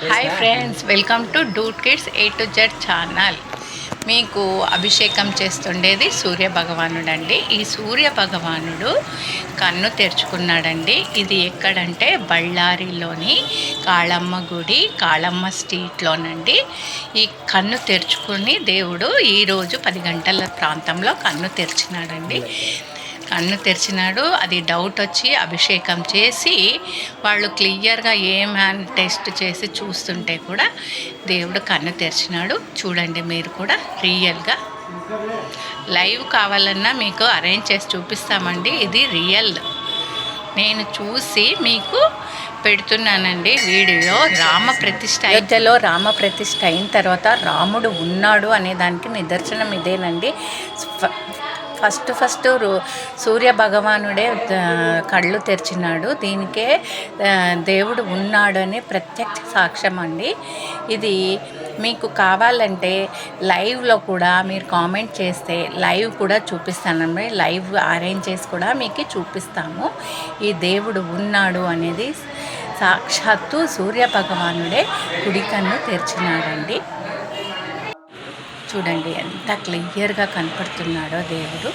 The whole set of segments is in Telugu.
Hi friends welcome to డూట్ kids A to Z channel మీకు అభిషేకం చేస్తుండేది సూర్య భగవానుడు అండి ఈ సూర్య భగవానుడు కన్ను తెరుచుకున్నాడండి. ఇది ఎక్కడంటే బళ్ళారిలోని కాళమ్మ గుడి కాళమ్మ స్ట్రీట్లోనండి ఈ కన్ను తెరుచుకుని దేవుడు ఈరోజు పది గంటల ప్రాంతంలో కన్ను తెరిచినాడండి. కన్ను తెరిచినాడు. అది డౌట్ వచ్చి అభిషేకం చేసి వాళ్ళు క్లియర్గా ఏం టెస్ట్ చేసి చూస్తుంటే కూడా దేవుడు కన్ను తెరిచినాడు. చూడండి మీరు కూడా రియల్గా. లైవ్ కావాలన్నా మీకు అరేంజ్ చేసి చూపిస్తామండి. ఇది రియల్ నేను చూసి మీకు పెడుతున్నానండి వీడియో. రామ ప్రతిష్ట అయోధ్యలో రామ ప్రతిష్ట అయిన తర్వాత రాముడు ఉన్నాడు అనే దానికి నిదర్శనం ఇదేనండి. ఫస్ట్ ఫస్ట్ రు- సూర్య భగవానుడే కళ్ళు తెరిచినాడు. దీనికే దేవుడు ఉన్నాడు ప్రత్యక్ష సాక్ష్యం అండి. ఇది మీకు కావాలంటే లైవ్లో కూడా మీరు కామెంట్ చేస్తే లైవ్ కూడా చూపిస్తానండి. లైవ్ అరేంజ్ చేసి కూడా మీకు చూపిస్తాము. ఈ దేవుడు ఉన్నాడు అనేది సాక్షాత్తు సూర్య భగవానుడే కుడి కన్ను తెరిచినాడండి. చూడండి ఎంత క్లియర్గా కనపడుతున్నాడో దేవుడు.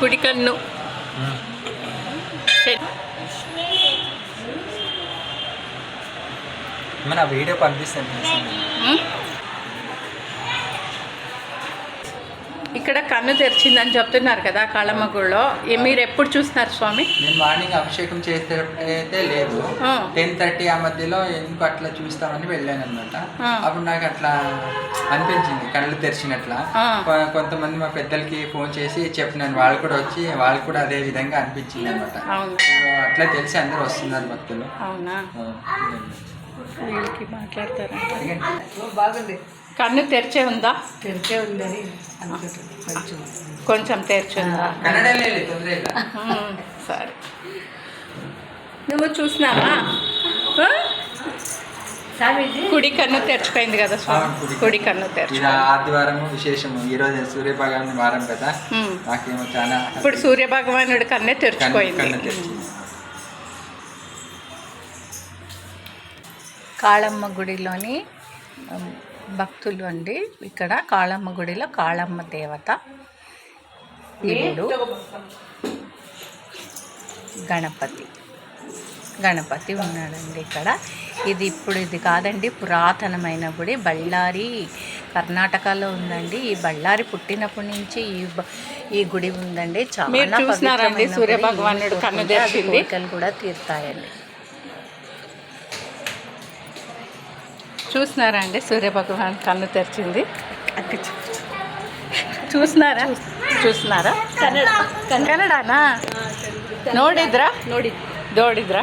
కుడి కన్ను మన వీడియో పంపిస్తాను. ఇక్కడ కన్ను తెరిచిందని చెప్తున్నారు కదా కాళమ్మ గుడిలో మీరు ఎప్పుడు చూస్తున్నారు స్వామి? నేను మార్నింగ్ అభిషేకం చేసేటప్పుడైతే లేదు. టెన్ థర్టీ ఆ మధ్యలో ఎందుకు అట్లా చూస్తామని వెళ్ళాను అనమాట. అప్పుడు నాకు అట్లా అనిపించింది కళ్ళు తెరిచినట్ల. కొంతమంది మా పెద్దలకి ఫోన్ చేసి చెప్పినాను వాళ్ళు కూడా వచ్చి వాళ్ళకి కూడా అదే విధంగా అనిపించింది అనమాట అవును అట్లా తెలిసి అందరూ వస్తున్నారు భక్తులు. అవునా. వీళ్ళకి మాట్లాడతారా. బాగుంది. కన్ను తెరిచే ఉందా? తెరిచే ఉందని కొంచెం. కొంచెం తెరిచి ఉందా? సరే. నువ్వు చూసినావా? కుడి కన్ను తెరిచిపోయింది కదా స్వామి. కుడి కన్ను. తెరిచి. ఆదివారం విశేషము. ఈ రోజు సూర్య భగవాన్ వారం కదా. నాకేమో చాలా ఇప్పుడు సూర్య భగవానుడి కన్నే తెరిచిపోయింది కాళమ్మ గుడిలోని భక్తులు అండి. ఇక్కడ కాళమ్మ గుడిలో కాళమ్మ దేవత శివుడు గణపతి. గణపతి ఉన్నాడండి ఇక్కడ. ఇది ఇప్పుడు ఇది కాదండి పురాతనమైన గుడి. బళ్ళారి కర్ణాటకలో ఉందండి. ఈ బళ్ళారి పుట్టినప్పటి నుంచి ఈ ఈ గుడి ఉందండి. చాలా చూసినారండి సూర్య. భగవానుడు కన్ను కూడా తీరుతాయండి. చూసినారా అండి సూర్య భగవాన్ కన్ను తెరిచింది చూసినారా చూసినారా ಕನ್ನಡ ಕನ್ನಡನಾ ನೋಡಿದ್ರಾ ನೋಡಿ ನೋಡಿದ್ರಾ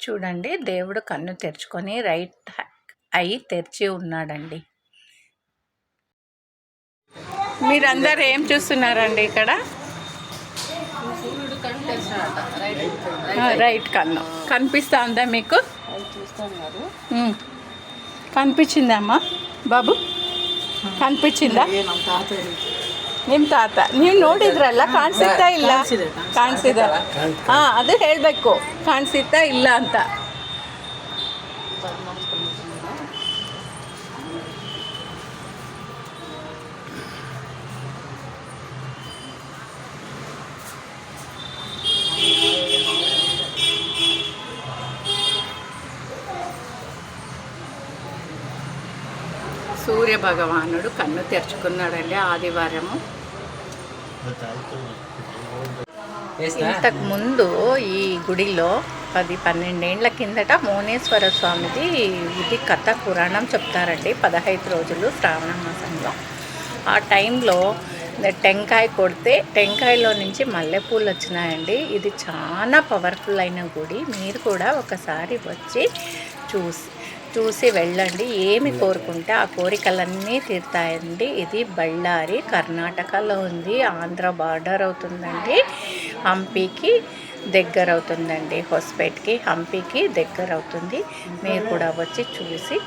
చూడండి దేవుడు కన్ను తెరుచుకొని రైట్ అయి తెరిచి ఉన్నాడండి మీరందరూ ఏం చూస్తున్నారండి ఇక్కడ ఆ, రైట్ కన్ను కనిపిస్తా ఉందా మీకు ఉమ్. కనిపించిందా అమ్మా బాబు కనిపించిందా ನಿಮ್ಮ ತಾತ ನೀವು ನೋಡಿದ್ರಲ್ಲ ಕಾಣಿಸುತ್ತಾ ಇಲ್ಲ ಕಾಣಿಸಿದ ಹಾಂ ಅದು ಹೇಳಬೇಕು ಕಾಣಿಸುತ್ತಾ ಇಲ್ಲ ಅಂತ సూర్య భగవానుడు కన్ను తెరుచుకున్నాడండి ఆదివారము? ఇంతకు ముందు ఈ గుడిలో పది పన్నెండేండ్ల కిందట మౌనేశ్వర స్వామిది ఇది కథ పురాణం చెప్తారండి పదహైదు రోజులు శ్రావణ మాసంలో. ఆ టైంలో టెంకాయ కొడితే టెంకాయలో నుంచి మల్లెపూలు వచ్చినాయండి. ఇది చాలా పవర్ఫుల్ అయిన గుడి. మీరు కూడా ఒకసారి వచ్చి చూసి చూసి వెళ్ళండి. ఏమి కోరుకుంటే ఆ కోరికలన్నీ తీరుతాయండి. ఇది బళ్ళారి కర్ణాటకలో ఉంది. ఆంధ్ర బార్డర్ అవుతుందండి. హంపీకి దగ్గర అవుతుందండి. హోస్పేట్కి హంపీకి దగ్గర అవుతుంది. మీరు కూడా వచ్చి చూసి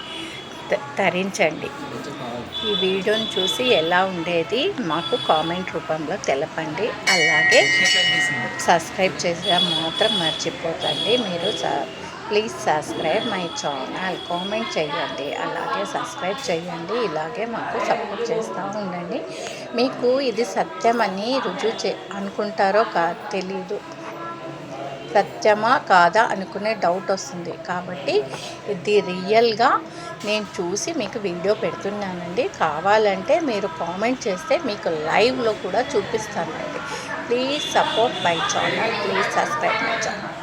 త- తరించండి. ఈ వీడియోని చూసి ఎలా ఉండేది మాకు కామెంట్ రూపంలో తెలపండి. అలాగే సబ్స్క్రైబ్ చేయడం మాత్రం మర్చిపోకండి. మీరు స- please subscribe my channel. Comment చేయండి. అలాగే సబ్స్క్రైబ్ చేయండి. ఇలాగే మాకు సపోర్ట్ చేస్తూ ఉండండి. మీకు ఇది సత్యమని రుజువు చే అనుకుంటారో కా తెలీదు. సత్యమా కాదా అనుకునే డౌట్ వస్తుంది. కాబట్టి ఇది రియల్గా నేను చూసి మీకు వీడియో పెడుతున్నానండి. కావాలంటే మీరు కామెంట్ చేస్తే మీకు లైవ్లో కూడా చూపిస్తానండి. Please support my channel. Please subscribe my channel.